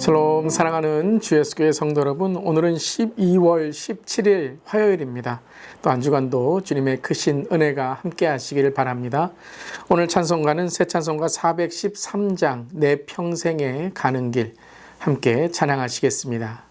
샬롬 사랑하는 주 예수교회 성도 여러분 오늘은 12월 17일 화요일입니다. 또 한 주간도 주님의 크신 은혜가 함께 하시기를 바랍니다. 오늘 찬송가는 새 찬송가 413장 내 평생에 가는 길 함께 찬양하시겠습니다.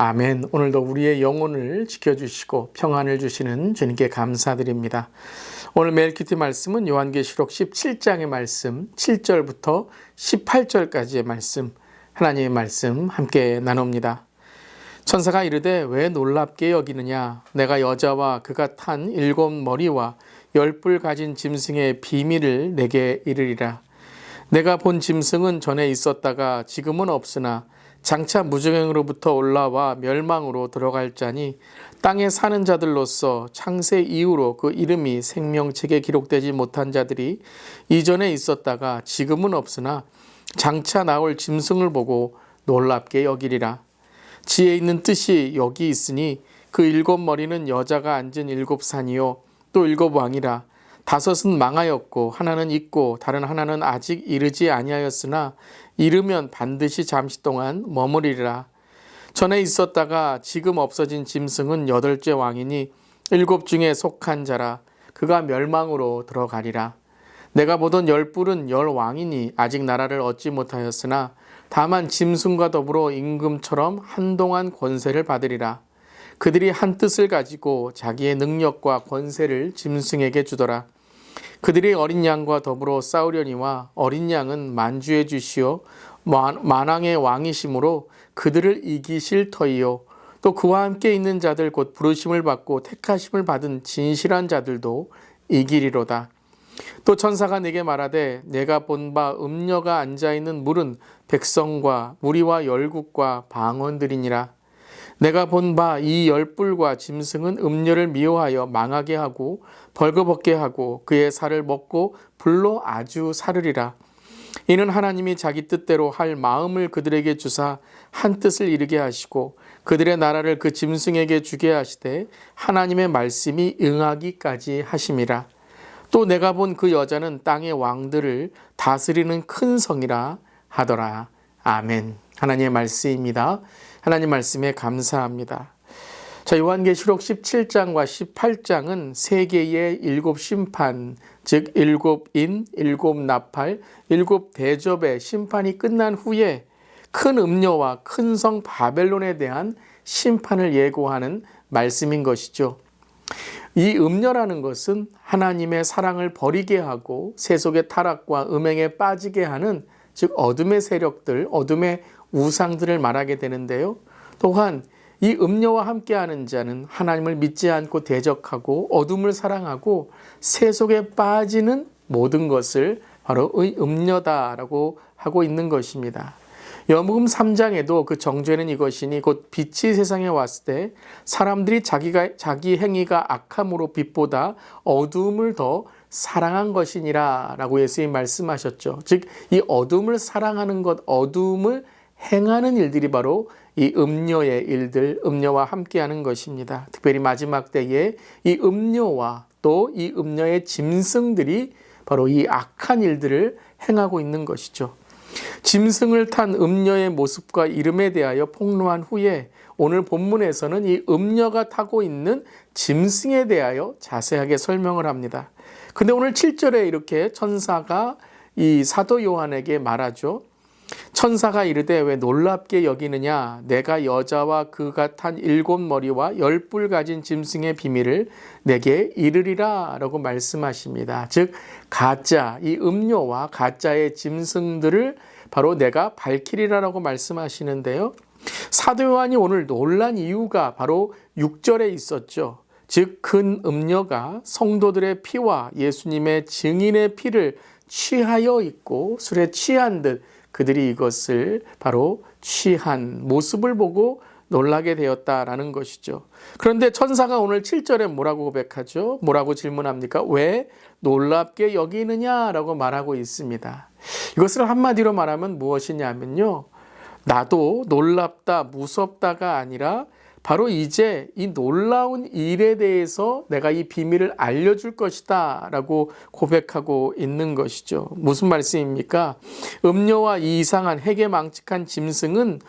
아멘. 오늘도 우리의 영혼을 지켜주시고 평안을 주시는 주님께 감사드립니다. 오늘 멜키티 말씀은 요한계시록 17장의 말씀 7절부터 18절까지의 말씀 하나님의 말씀 함께 나눕니다. 천사가 이르되 왜 놀랍게 여기느냐 내가 여자와 그가 탄 일곱 머리와 열 뿔 가진 짐승의 비밀을 내게 이르리라 내가 본 짐승은 전에 있었다가 지금은 없으나 장차 무정행으로부터 올라와 멸망으로 들어갈 자니 땅에 사는 자들로서 창세 이후로 그 이름이 생명책에 기록되지 못한 자들이 이전에 있었다가 지금은 없으나 장차 나올 짐승을 보고 놀랍게 여기리라. 지혜 있는 뜻이 여기 있으니 그 일곱 머리는 여자가 앉은 일곱 산이요 또 일곱 왕이라 다섯은 망하였고 하나는 있고 다른 하나는 아직 이르지 아니하였으나 이르면 반드시 잠시 동안 머무리리라 전에 있었다가 지금 없어진 짐승은 여덟째 왕이니 일곱 중에 속한 자라 그가 멸망으로 들어가리라 내가 보던 열 뿔은 열 왕이니 아직 나라를 얻지 못하였으나 다만 짐승과 더불어 임금처럼 한동안 권세를 받으리라. 그들이 한 뜻을 가지고 자기의 능력과 권세를 짐승에게 주더라. 그들이 어린 양과 더불어 싸우려니와 어린 양은 만주해 주시오 만왕의 왕이심으로 그들을 이기실 터이요 또 그와 함께 있는 자들 곧 부르심을 받고 택하심을 받은 진실한 자들도 이기리로다. 또 천사가 내게 말하되 내가 본 바 음녀가 앉아 있는 물은 백성과 무리와 열국과 방언들이니라 내가 본 바 이 열불과 짐승은 음녀를 미워하여 망하게 하고 벌거벗게 하고 그의 살을 먹고 불로 아주 사르리라 이는 하나님이 자기 뜻대로 할 마음을 그들에게 주사 한 뜻을 이루게 하시고 그들의 나라를 그 짐승에게 주게 하시되 하나님의 말씀이 응하기까지 하심이라 또 내가 본 그 여자는 땅의 왕들을 다스리는 큰 성이라 하더라. 아멘. 하나님의 말씀입니다. 하나님 말씀에 감사합니다. 자, 요한계시록 17장과 18장은 세 개의 일곱 심판, 즉 일곱 인, 일곱 나팔, 일곱 대접의 심판이 끝난 후에 큰 음녀와 큰 성 바벨론에 대한 심판을 예고하는 말씀인 것이죠. 이 음녀라는 것은 하나님의 사랑을 버리게 하고 세속의 타락과 음행에 빠지게 하는 즉 어둠의 세력들, 어둠의 우상들을 말하게 되는데요. 또한 이 음녀와 함께하는 자는 하나님을 믿지 않고 대적하고 어둠을 사랑하고 세속에 빠지는 모든 것을 바로 의 음녀다라고 하고 있는 것입니다. 여복음 3장에도 그 정죄는 이것이니 곧 빛이 세상에 왔을 때 사람들이 자기가 자기 행위가 악함으로 빛보다 어두움을 더 사랑한 것이니라라고 예수님 말씀하셨죠. 즉 이 어둠을 사랑하는 것, 어둠을 행하는 일들이 바로 이 음녀의 일들, 음녀와 함께하는 것입니다. 특별히 마지막 때에 이 음녀와 또 이 음녀의 짐승들이 바로 이 악한 일들을 행하고 있는 것이죠. 짐승을 탄 음녀의 모습과 이름에 대하여 폭로한 후에 오늘 본문에서는 이 음녀가 타고 있는 짐승에 대하여 자세하게 설명을 합니다. 근데 오늘 7절에 이렇게 천사가 이 사도 요한에게 말하죠. 천사가 이르되 왜 놀랍게 여기느냐 내가 여자와 그가 탄 일곱 머리와 열 뿔 가진 짐승의 비밀을 내게 이르리라라고 말씀하십니다. 즉 가짜 이 음료와 가짜의 짐승들을 바로 내가 밝히리라라고 말씀하시는데요. 사도 요한이 오늘 놀란 이유가 바로 6절에 있었죠. 즉 큰 음녀가 성도들의 피와 예수님의 증인의 피를 취하여 있고 술에 취한 듯 그들이 이것을 바로 취한 모습을 보고 놀라게 되었다라는 것이죠. 그런데 천사가 오늘 7절에 뭐라고 고백하죠? 뭐라고 질문합니까? 왜 놀랍게 여기느냐라고 말하고 있습니다. 이것을 한마디로 말하면 무엇이냐면요. 나도 놀랍다, 무섭다가 아니라 바로 이제 이 놀라운 일에 대해서 내가 이 비밀을 알려줄 것이다 라고 고백하고 있는 것이죠. 무슨 말씀입니까? 음료와 이 이상한 핵에 망측한 짐승은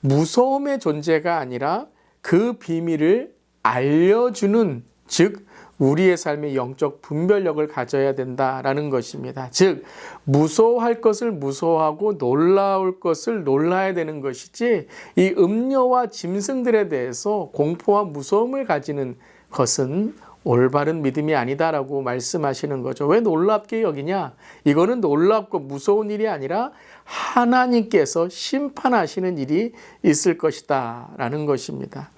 무서움의 존재가 아니라 그 비밀을 알려주는 즉 우리의 삶의 영적 분별력을 가져야 된다라는 것입니다. 즉, 무서워할 것을 무서워하고 놀라울 것을 놀라야 되는 것이지, 이 음료와 짐승들에 대해서 공포와 무서움을 가지는 것은 올바른 믿음이 아니다라고 말씀하시는 거죠. 왜 놀랍게 여기냐? 이거는 놀랍고 무서운 일이 아니라 하나님께서 심판하시는 일이 있을 것이다. 라는 것입니다.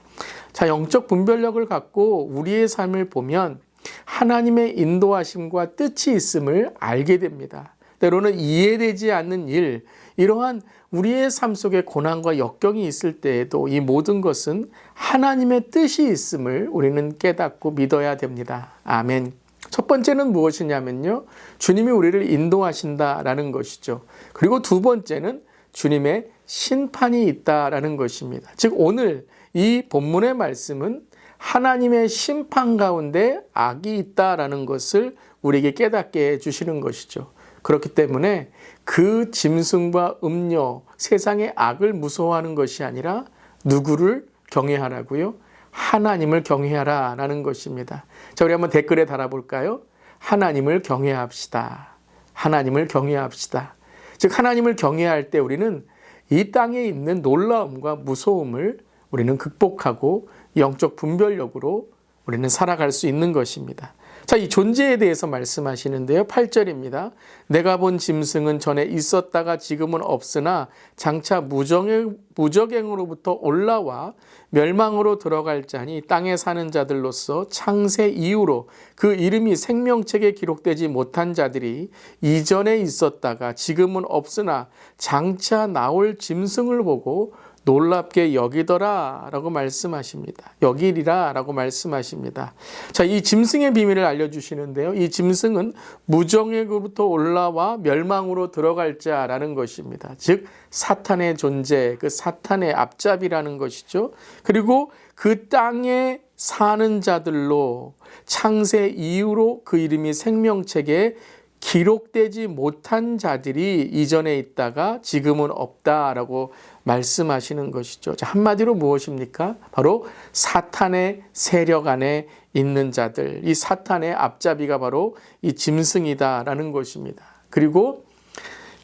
자, 영적 분별력을 갖고 우리의 삶을 보면 하나님의 인도하심과 뜻이 있음을 알게 됩니다. 때로는 이해되지 않는 일, 이러한 우리의 삶 속에 고난과 역경이 있을 때에도 이 모든 것은 하나님의 뜻이 있음을 우리는 깨닫고 믿어야 됩니다. 아멘. 첫 번째는 무엇이냐면요. 주님이 우리를 인도하신다라는 것이죠. 그리고 두 번째는 주님의 심판이 있다라는 것입니다. 즉, 오늘 이 본문의 말씀은 하나님의 심판 가운데 악이 있다라는 것을 우리에게 깨닫게 해주시는 것이죠. 그렇기 때문에 그 짐승과 음료, 세상의 악을 무서워하는 것이 아니라 누구를 경외하라고요? 하나님을 경외하라 라는 것입니다. 자, 우리 한번 댓글에 달아볼까요? 하나님을 경외합시다. 하나님을 경외합시다. 즉, 하나님을 경외할 때 우리는 이 땅에 있는 놀라움과 무서움을 우리는 극복하고 영적 분별력으로 우리는 살아갈 수 있는 것입니다. 자, 이 존재에 대해서 말씀하시는데요. 8절입니다. 내가 본 짐승은 전에 있었다가 지금은 없으나 장차 무정행, 무적행으로부터 올라와 멸망으로 들어갈 자니 땅에 사는 자들로서 창세 이후로 그 이름이 생명책에 기록되지 못한 자들이 이전에 있었다가 지금은 없으나 장차 나올 짐승을 보고 놀랍게 여기더라 라고 말씀하십니다. 여기리라 라고 말씀하십니다. 자, 이 짐승의 비밀을 알려주시는데요. 이 짐승은 무정액으로부터 올라와 멸망으로 들어갈 자라는 것입니다. 즉, 사탄의 존재, 그 사탄의 앞잡이라는 것이죠. 그리고 그 땅에 사는 자들로 창세 이후로 그 이름이 생명책에 기록되지 못한 자들이 이전에 있다가 지금은 없다라고 말씀하시는 것이죠. 한마디로 무엇입니까? 바로 사탄의 세력 안에 있는 자들, 이 사탄의 앞잡이가 바로 이 짐승이다라는 것입니다. 그리고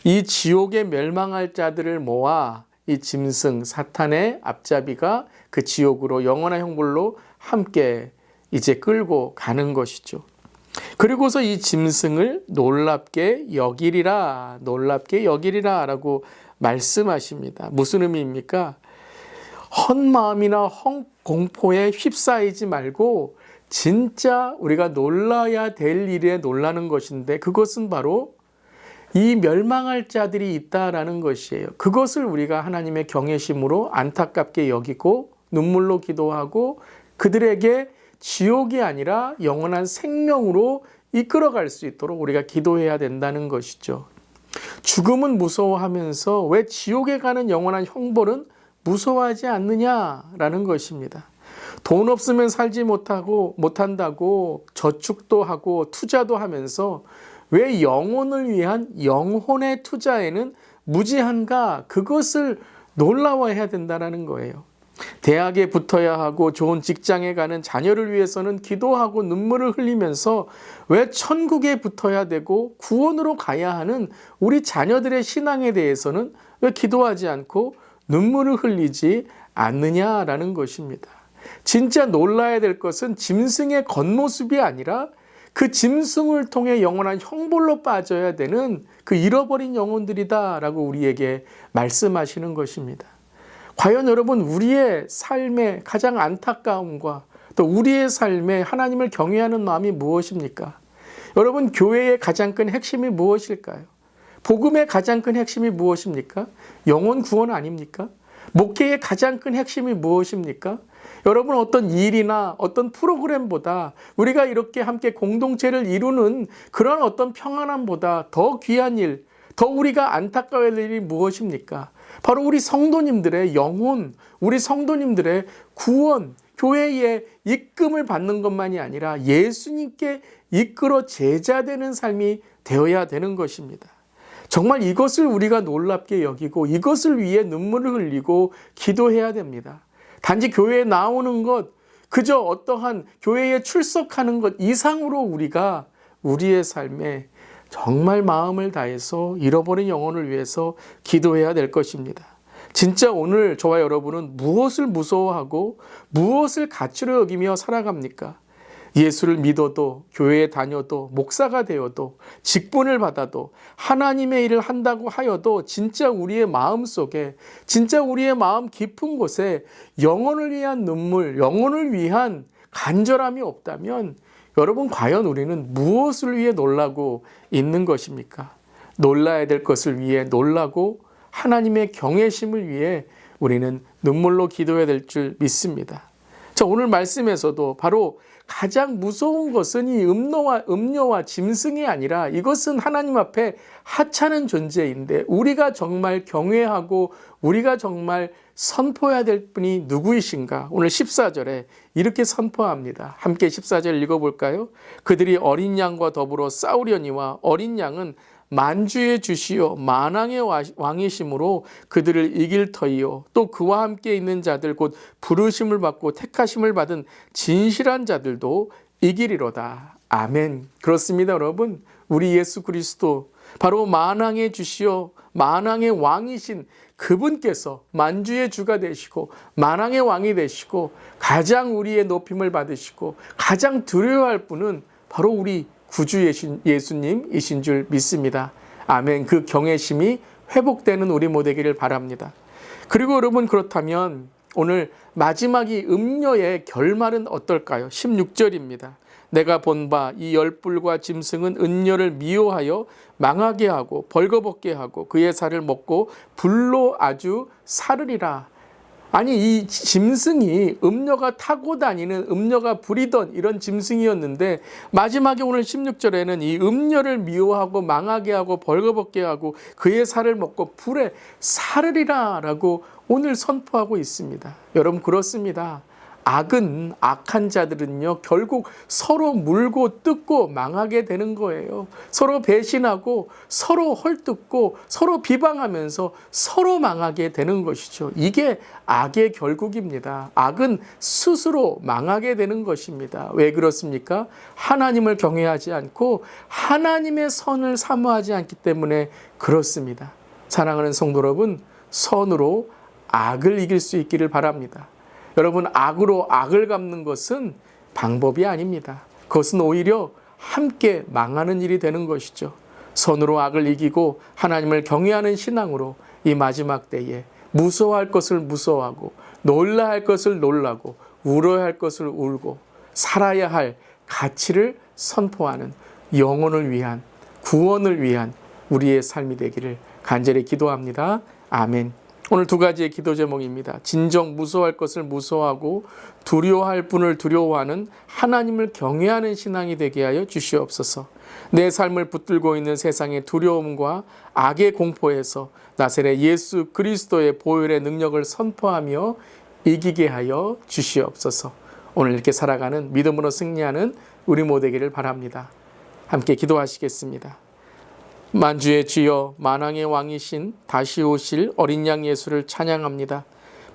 이 지옥에 멸망할 자들을 모아 이 짐승, 사탄의 앞잡이가 그 지옥으로 영원한 형벌로 함께 이제 끌고 가는 것이죠. 그리고서 이 짐승을 놀랍게 여기리라, 놀랍게 여기리라 라고 말씀하십니다. 무슨 의미입니까? 헛 마음이나 헛 공포에 휩싸이지 말고 진짜 우리가 놀라야 될 일에 놀라는 것인데 그것은 바로 이 멸망할 자들이 있다라는 것이에요. 그것을 우리가 하나님의 경외심으로 안타깝게 여기고 눈물로 기도하고 그들에게 지옥이 아니라 영원한 생명으로 이끌어갈 수 있도록 우리가 기도해야 된다는 것이죠. 죽음은 무서워하면서 왜 지옥에 가는 영원한 형벌은 무서워하지 않느냐라는 것입니다. 돈 없으면 살지 못하고 못한다고 저축도 하고 투자도 하면서 왜 영혼을 위한 영혼의 투자에는 무지한가 그것을 놀라워해야 된다는 거예요. 대학에 붙어야 하고 좋은 직장에 가는 자녀를 위해서는 기도하고 눈물을 흘리면서 왜 천국에 붙어야 되고 구원으로 가야 하는 우리 자녀들의 신앙에 대해서는 왜 기도하지 않고 눈물을 흘리지 않느냐라는 것입니다. 진짜 놀라야 될 것은 짐승의 겉모습이 아니라 그 짐승을 통해 영원한 형벌로 빠져야 되는 그 잃어버린 영혼들이다라고 우리에게 말씀하시는 것입니다. 과연 여러분 우리의 삶의 가장 안타까움과 또 우리의 삶에 하나님을 경외하는 마음이 무엇입니까? 여러분 교회의 가장 큰 핵심이 무엇일까요? 복음의 가장 큰 핵심이 무엇입니까? 영혼 구원 아닙니까? 목회의 가장 큰 핵심이 무엇입니까? 여러분 어떤 일이나 어떤 프로그램보다 우리가 이렇게 함께 공동체를 이루는 그런 어떤 평안함보다 더 귀한 일, 더 우리가 안타까워할 일이 무엇입니까? 바로 우리 성도님들의 영혼, 우리 성도님들의 구원, 교회의 입금을 받는 것만이 아니라 예수님께 이끌어 제자되는 삶이 되어야 되는 것입니다. 정말 이것을 우리가 놀랍게 여기고 이것을 위해 눈물을 흘리고 기도해야 됩니다. 단지 교회에 나오는 것, 그저 어떠한 교회에 출석하는 것 이상으로 우리가 우리의 삶에 정말 마음을 다해서 잃어버린 영혼을 위해서 기도해야 될 것입니다. 진짜 오늘 저와 여러분은 무엇을 무서워하고 무엇을 가치로 여기며 살아갑니까? 예수를 믿어도 교회에 다녀도 목사가 되어도 직분을 받아도 하나님의 일을 한다고 하여도 진짜 우리의 마음 속에 진짜 우리의 마음 깊은 곳에 영혼을 위한 눈물, 영혼을 위한 간절함이 없다면 여러분 과연 우리는 무엇을 위해 놀라고 있는 것입니까? 놀라야 될 것을 위해 놀라고 하나님의 경외심을 위해 우리는 눈물로 기도해야 될 줄 믿습니다. 자, 오늘 말씀에서도 바로 가장 무서운 것은 이 음료와, 음료와 짐승이 아니라 이것은 하나님 앞에 하찮은 존재인데 우리가 정말 경외하고 우리가 정말 선포해야 될 분이 누구이신가? 오늘 14절에 이렇게 선포합니다. 함께 14절 읽어볼까요? 그들이 어린 양과 더불어 싸우려니와 어린 양은 만주의 주시요 만왕의 왕이심으로 그들을 이길 터이요. 또 그와 함께 있는 자들 곧 부르심을 받고 택하심을 받은 진실한 자들도 이기리로다. 아멘. 그렇습니다 여러분. 우리 예수 그리스도 바로 만왕의 주시요 만왕의 왕이신 그분께서 만주의 주가 되시고 만왕의 왕이 되시고 가장 우리의 높임을 받으시고 가장 두려워할 분은 바로 우리 구주 예수 님이신 줄 믿습니다. 아멘. 그 경외심이 회복되는 우리 모두기를 바랍니다. 그리고 여러분 그렇다면 오늘 마지막이 음녀의 결말은 어떨까요? 16절입니다. 내가 본 바 이 열불과 짐승은 은녀를 미워하여 망하게 하고 벌거벗게 하고 그의 살을 먹고 불로 아주 사르리라 아니 이 짐승이 음녀가 타고 다니는 음녀가 부리던 이런 짐승이었는데 마지막에 오늘 16절에는 이 음녀를 미워하고 망하게 하고 벌거벗게 하고 그의 살을 먹고 불에 사르리라라고 오늘 선포하고 있습니다. 여러분 그렇습니다. 악은 악한 자들은요 결국 서로 물고 뜯고 망하게 되는 거예요. 서로 배신하고 서로 헐뜯고 서로 비방하면서 서로 망하게 되는 것이죠. 이게 악의 결국입니다. 악은 스스로 망하게 되는 것입니다. 왜 그렇습니까? 하나님을 경외하지 않고 하나님의 선을 사모하지 않기 때문에 그렇습니다. 사랑하는 성도 여러분, 선으로 악을 이길 수 있기를 바랍니다. 여러분, 악으로 악을 갚는 것은 방법이 아닙니다. 그것은 오히려 함께 망하는 일이 되는 것이죠. 선으로 악을 이기고 하나님을 경외하는 신앙으로 이 마지막 때에 무서워할 것을 무서워하고 놀라 할 것을 놀라고 울어야 할 것을 울고 살아야 할 가치를 선포하는 영혼을 위한 구원을 위한 우리의 삶이 되기를 간절히 기도합니다. 아멘. 오늘 두 가지의 기도 제목입니다. 진정 무서워할 것을 무서워하고 두려워할 분을 두려워하는 하나님을 경외하는 신앙이 되게 하여 주시옵소서. 내 삶을 붙들고 있는 세상의 두려움과 악의 공포에서 나세의 예수 그리스도의 보혈의 능력을 선포하며 이기게 하여 주시옵소서. 오늘 이렇게 살아가는 믿음으로 승리하는 우리 모두기를 바랍니다. 함께 기도하시겠습니다. 만주의 주여 만왕의 왕이신 다시 오실 어린 양 예수를 찬양합니다.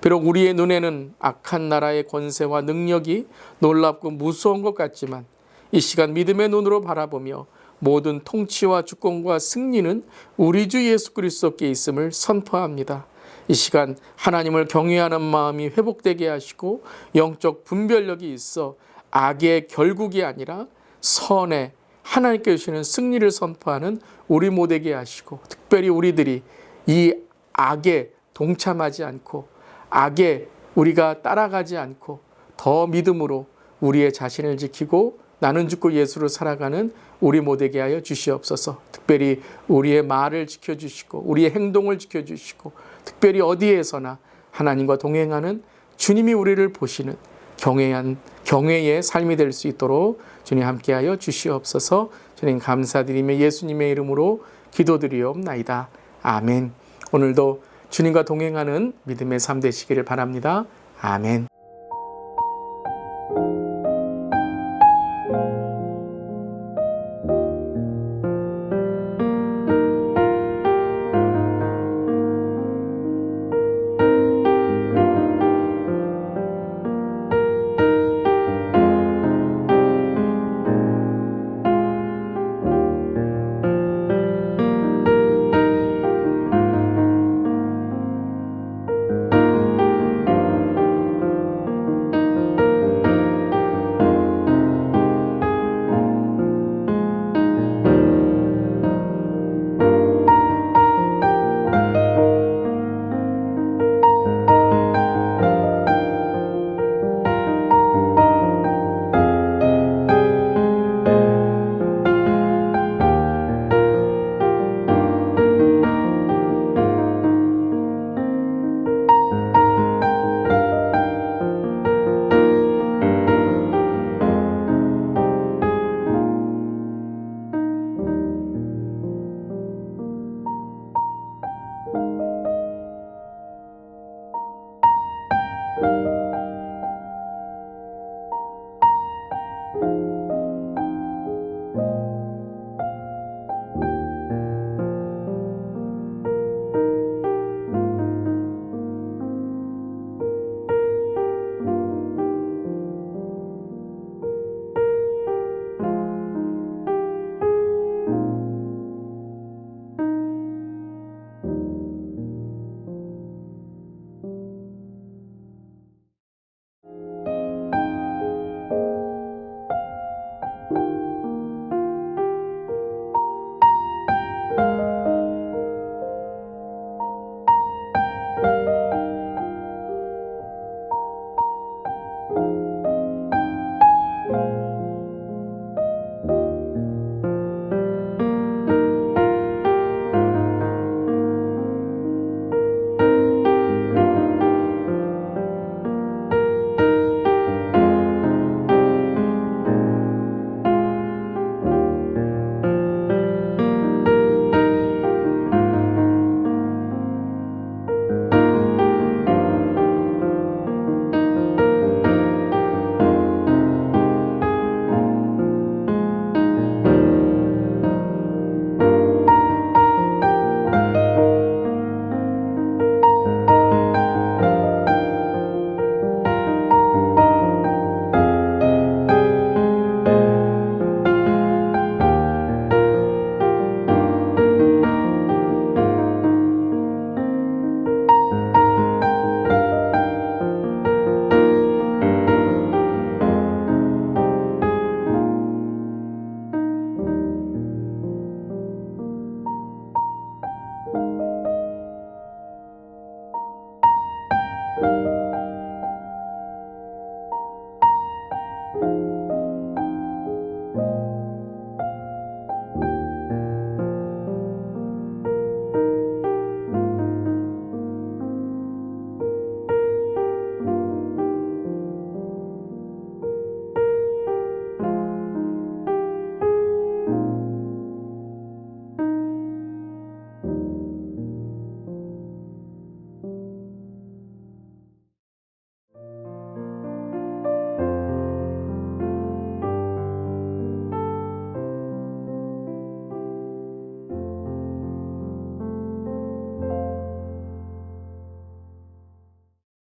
비록 우리의 눈에는 악한 나라의 권세와 능력이 놀랍고 무서운 것 같지만 이 시간 믿음의 눈으로 바라보며 모든 통치와 주권과 승리는 우리 주 예수 그리스도께 있음을 선포합니다. 이 시간 하나님을 경외하는 마음이 회복되게 하시고 영적 분별력이 있어 악의 결국이 아니라 선의 하나님께 주시는 승리를 선포하는 우리 모두에게 하시고 특별히 우리들이 이 악에 동참하지 않고 악에 우리가 따라가지 않고 더 믿음으로 우리의 자신을 지키고 나는 죽고 예수로 살아가는 우리 모두에게 하여 주시옵소서. 특별히 우리의 말을 지켜 주시고 우리의 행동을 지켜 주시고 특별히 어디에서나 하나님과 동행하는 주님이 우리를 보시는 경외한 경외의 삶이 될 수 있도록 주님 함께하여 주시옵소서. 주님 감사드리며 예수님의 이름으로 기도드리옵나이다. 아멘. 오늘도 주님과 동행하는 믿음의 삶 되시기를 바랍니다. 아멘.